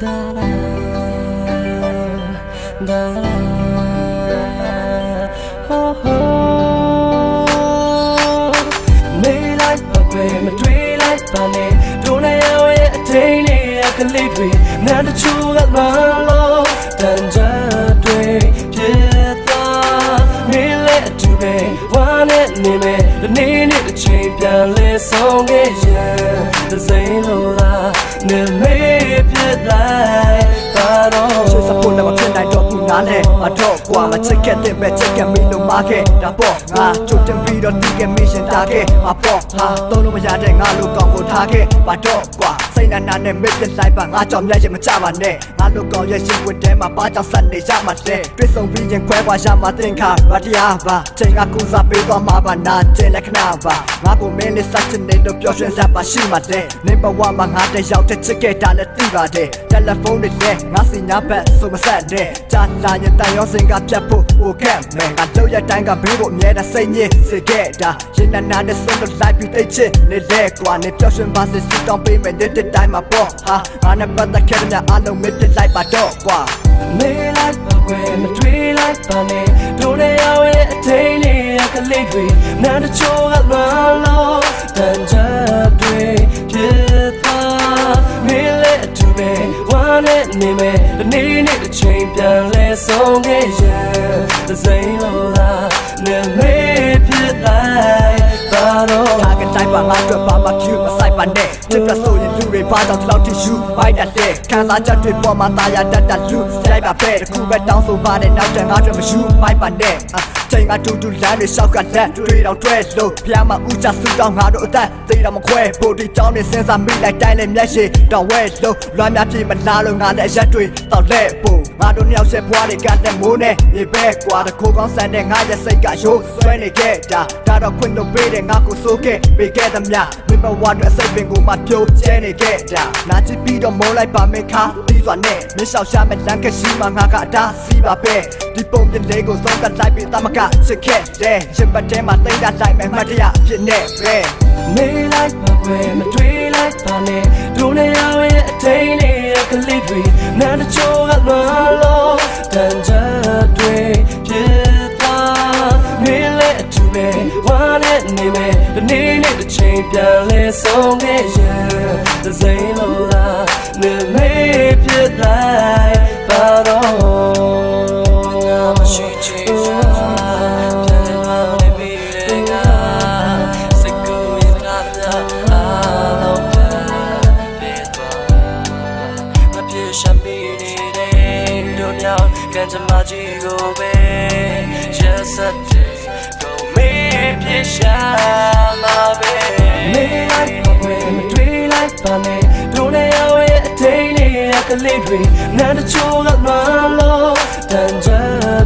da da da da ho ho မေးလိုက်ပါပဲမတွေးလိုက်ပါနဲ့တို့နေရဲ့အထိန်လေးရဲ့ကလေးတွေနားတချို့ကလွမ်းလို့တန်ကြတွေဖြစ်သွားမင်းလည်းအတူပဲဝမ်းနဲ့နေမယ်ဒီနေ့နေ့တစ်ချိန်ပြန်လဲဆုံးခဲ့ရင်သစိမ်းလို့သာနေမေးဖြစ်လိုက်ပါ တော့ရှေ့စဖို့လည်းမဖြစ်နိုင်တော့ဘူးနားလဲမတော့ကွာမချစ်ခဲ့တဲ့ပဲချစ်ခဲ့မင်းတို့မာခဲ့ဒါပေါ့ငါကြိုတင်ပြီးတော့တီးခဲ့မင်းရှင်တာခဲ့မပေါ့ဟာသုံးလို့မရတဲ့ငါလိုကောင်းကိုထားခဲ့မတော့ကွာ စိတ်နာနာနဲ့မစ်ပြလိုက်ပါငါကြောင့်မျက်ရည်မချပါနဲ့ငါလိုကောင်းရဲ့ရှင်ဝတ်ထဲမှာပါကြောင့်ဆက်နေရမှာတဲ့တွေ့ဆုံပြီးရင်ခွဲခွာရမှာတင်ခါရတရားပါချိန်ကကူစားပေးသွားမှာပါနာတဲ့လက္ခဏာပါငါကိုမင်းလေးစချင်နေတော့ပျော်ရွှင်စပ်ပါရှိမှာတဲ့နေဘဝမှာငါတဲ့ရောက်တဲ့ချစ်ခဲ့တာလည်းသိပါတယ်တယ်လီဖုန်းတွေနဲ့ငါစီညာဘက်ဆိုမဆက်နဲ့ကြာလာရင်တန်ရောစင်ကပြတ်ဖို့ ဟိုခက်မယ်ငါတို့ရဲ့တိုင်းကဘေးကိုအမြဲတမ်းစိတ်ညစ်စေခဲ့တာရင်နာနာနဲ့ဆုံးတော့လိုက်ပြီးသိချစ်နေလဲကွာနေပျော်ရွှင်ပါစေစစ်တောင်းပေးမယ်တဲ့တိုင်းမှာပေါ့ဟာငါနဲ့ပတ်သက်ခဲ့တဲ့အားလုံးမစ်တစ်လိုက်ပါတော့ကွာမေးလိုက်ပါကွယ်မတွေးလိုက်ပါနဲ့တို့နေရဲ့အထိန်လေးရဲ့ကလေးတွေနားတချို့ကလွမ်းလို့တန်ကြတွေဖြစ်သွားမင်းလည်းအတူပဲဝမ်းနဲ့နေမယ်ဒီနေ့နေ့တစ်ချိန်ပြန်လဲဆုံးခဲ့ရ င်သစိမ်း ကာကတိုင်းပါငါတို့ဘာမှကျူမဆိုင်ပါနဲ့တစ်ပြဆိုရင်လူတွေဘာကြောင့်ဒီလောက်ထိယူပိုက်တတ်တဲ့ခံစားချက်တွေပေါ်မှာตายရတတ်တတ်လူစလိုက်ပါပဲတခုပဲတောင်းဆိုပါတဲ့နောက်တန်ငါတို့မယူပိုက်ပါနဲ့ချိန်ကတူတူလမ်းတွေလျှောက်ကလက်တွေတော့တွဲလို့ဖျားမဥချဆူတောင်းငါတို့အသက်သေးတော့မခွဲဖို့ဒီကြောင်းနေစဉ်းစားမိလိုက်တိုင်းလည်းမျက်ရှိတော့ဝဲလို့လွမ်းများပြေမလားလို့ငါလည်းအရက်တွေတော့လဲဖို့ငါတို့နှစ်ယောက်ဆက်ဘွားတွေကတဲ့မိုးနဲ့ရေပဲကွာတခိုးကောင်းဆန်တဲ့ငါရဲ့စိတ်ကရိုးဆွဲနေခဲ့တာဒါတော့ခွင့်လို့ပေးတဲ့ငါကိုစိုးခဲ့ပေး ခဲ့သမျှမင်းဘဝအတွက်အစိတ်ပင်ကိုမှပြိုကျဲနေခဲ့တာနာချစ်ပြီးတော့မိုးလိုက်ပါမင်းခါပြီးစွာနဲ့မင်းလျှောက်ရှာမဲ့လမ်းကရှိမှငါကအတားစီးပါပဲဒီပုံပြလေးကိုဆုံးသက်လိုက်ပြီးတမကချစ်ခဲ့တယ်ရှင်ပတ်ထဲမှာတိတ်တာလိုက်မဲ့မှတ်တရအဖြစ်နဲ့ပဲမေးလိုက်ပါကွယ်မတွေးလိုက်ပါနဲ့တို့နေရဲ့အထိန်လေးရဲ့ကလေးတွေနားတချို့ကလွမ်းလို့တန်ကြ ဒီနေ့နေ့တစ်ချိန်ပြန်လဲဆုံးခဲ့ရင်သစိမ်းလို့သာနေမေးဖြစ်လိုက်ပါတော့ငါမရှိချင်ပြန်လာနေပြီလေငါစိတ်ကူးရင်ငါများအားလုံးပြန်သွားမပြေရှမ်းမိနေတဲ့တို့မြောက်ကံကြမကြီးကိုပဲရက်စက်တဲ့ကိုမေး ပြေရှာလာပဲမေးလိုက်ပါကွယ်မတွေးလိုက်ပါနဲ့တို့နေရဲ့အထိန်လေးရဲ့ကလေးတွေနားတချို့ကလွမ်းလို့တန်ကြ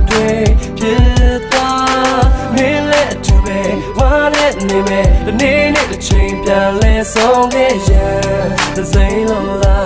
တွေဖြစ်သွားမင်းလည်းအတူပဲဝမ်းနဲ့နေမယ်ဒီနေ့နေ့တစ်ချိန်ပြန်လဲဆုံးခဲ့ရင်သစိမ်းလို့သာ